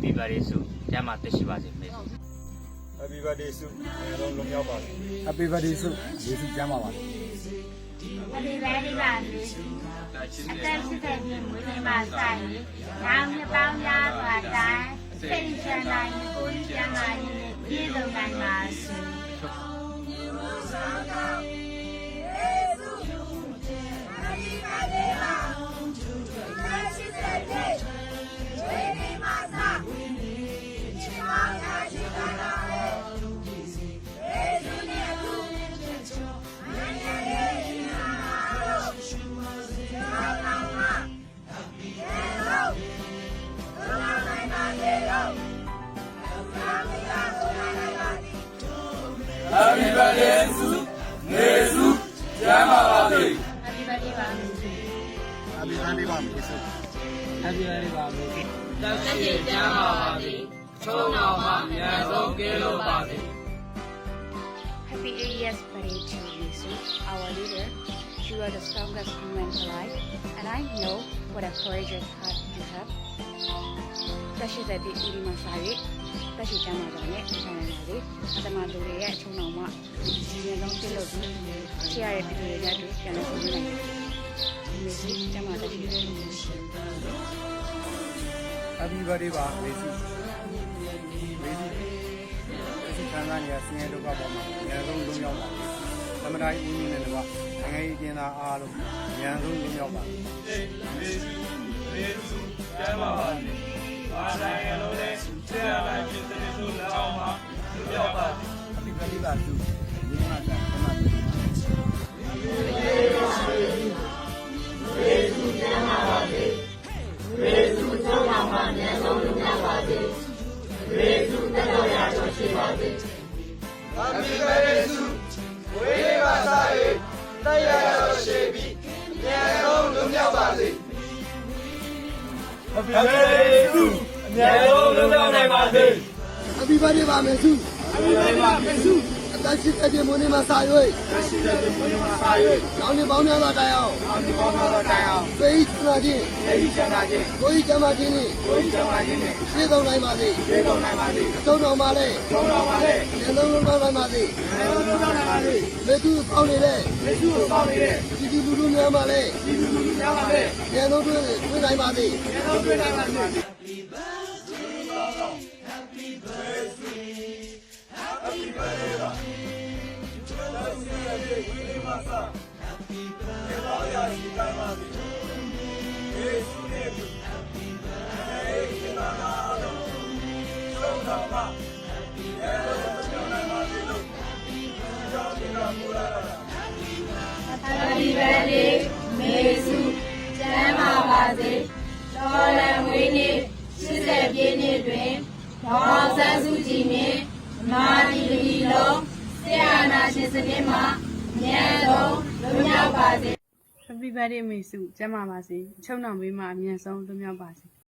Happy birthday ဆုကျမ်းမာတက်ရှိပါစေမေစု Happy birthday ဆုအဲတော့လုံးရောက်ပါစေ Happy birthday ဆုယေရှုကျမ်းပါပါ Happy birthday ပါလေ။တက်ရှိတဲ့ပြင်မွေးနေ့မှာဆိုင်ရင်နောက်နှစ်ပေါင်းများစွာတိုင်းစိတ်ချမ်းသာရင်ကိုယ်ကျမ်းမာရင်နဲ့ပြည့်စုံနိုင်ပါစေ။ Happy birthday ပါမေစု တက်ရှိကျမ်းပါပါစေချုံတော်မှာမြန်ဆုံးကဲလို့ပါစေ Happy 80th birthday to Yesu, our leader. You are the strongest human alive, and I know what a courageous heart you have. တက်ရှိတဲ့ဒီဒီမှာစာရေးတက်ရှိကြမှာကြောင့်လည်းဆိုင်နေပါလေအတမလူတွေရဲ့အချုံတော်မှာဒီနေ့လုံးပြလို့ပြီးချရတဲ့ပြည်တွေကြတွေပြန်လို့ဆိုနေတယ် ဒီနေ့စီကြမှာတက်ရှိတယ် Happy birthday ပါယေရှုယေရှုယေရှုခံစားနေရဆင်းရဲဒုက္ခပေါ်မှာအများဆုံးလုံးရောက်ပါစေသမဏေဦးကြီးနဲ့တကွနိုင်ငံရေးကျင်းသားအားလုံးအများဆုံးလုံးရောက်ပါစေမေစုမေစုကျမ်းပါပါစေဘာသာရလို့လဲဆရာလိုက်ဖြစ်တဲ့ဆိုလက်အောင်မှာလွတ်မြောက်ပါစေ Happy birthday ပါသူဒီမှာ ကသမဏေ Happy birthday ဆုဝေးပါစား၍တရားတော်ရှိပြီးမြန်ဆုံးလုံးရောက်ပါစေ Happy birthday စုအများဆုံးလွတ်မြောက်နိုင်ပါစေ Happy birthday ပါမယ်စု Happy birthday ပါမယ်စု အသက်ရှိတဲ့ဒီမွေးနေ့မှာစာရွေးအသက်ရှိတဲ့ဒီမွေးနေ့မှာစာရွေးကျောင်းနေပေါင်းများစွာတိုင်အောင်ကျောင်းနေပေါင်းများစွာတိုင်အောင်သိချမ်းသာခြင်းသိချမ်းသာခြင်းကိုယ်ချမ်းသာခြင်းနဲ့ကိုယ်ချမ်းသာခြင်းနဲ့ရှင်းဆုံးနိုင်ပါစေရှင်းဆုံးနိုင်ပါစေအဆုံးတော်မှာလဲဆုံးတော်မှာလဲဉာဏ်လုံးလုံးကောင်းနိုင်ပါစေဉာဏ်လုံးလုံးကောင်းနိုင်ပါစေမေသူပေါင်းနေတဲ့မေသူကိုပေါင်းနေတဲ့ဒီဒီလူလူများမှာလဲဒီဒီလူလူများမှာလဲဉာဏ်လုံးတွေ့တွေ့နိုင်ပါစေဉာဏ်လုံးတွေ့နိုင်ပါစေ Happy birthday မေစုကျမ်းမာပါစေတော်လံဝေးနေ့80ပြည့်နေ့တွင်ဒေါ်ဆန်းစုကြည်နှင့် မာတီလီလုံးဆရာနာရှင်စနစ်မှာမြန်ဆုံးလွတ်မြောက်ပါစေ Happy birthday မေစုကျမ်းပါပါစေအချုံတော်မေးမှာအမြန်ဆုံးလွတ်မြောက်ပါစေ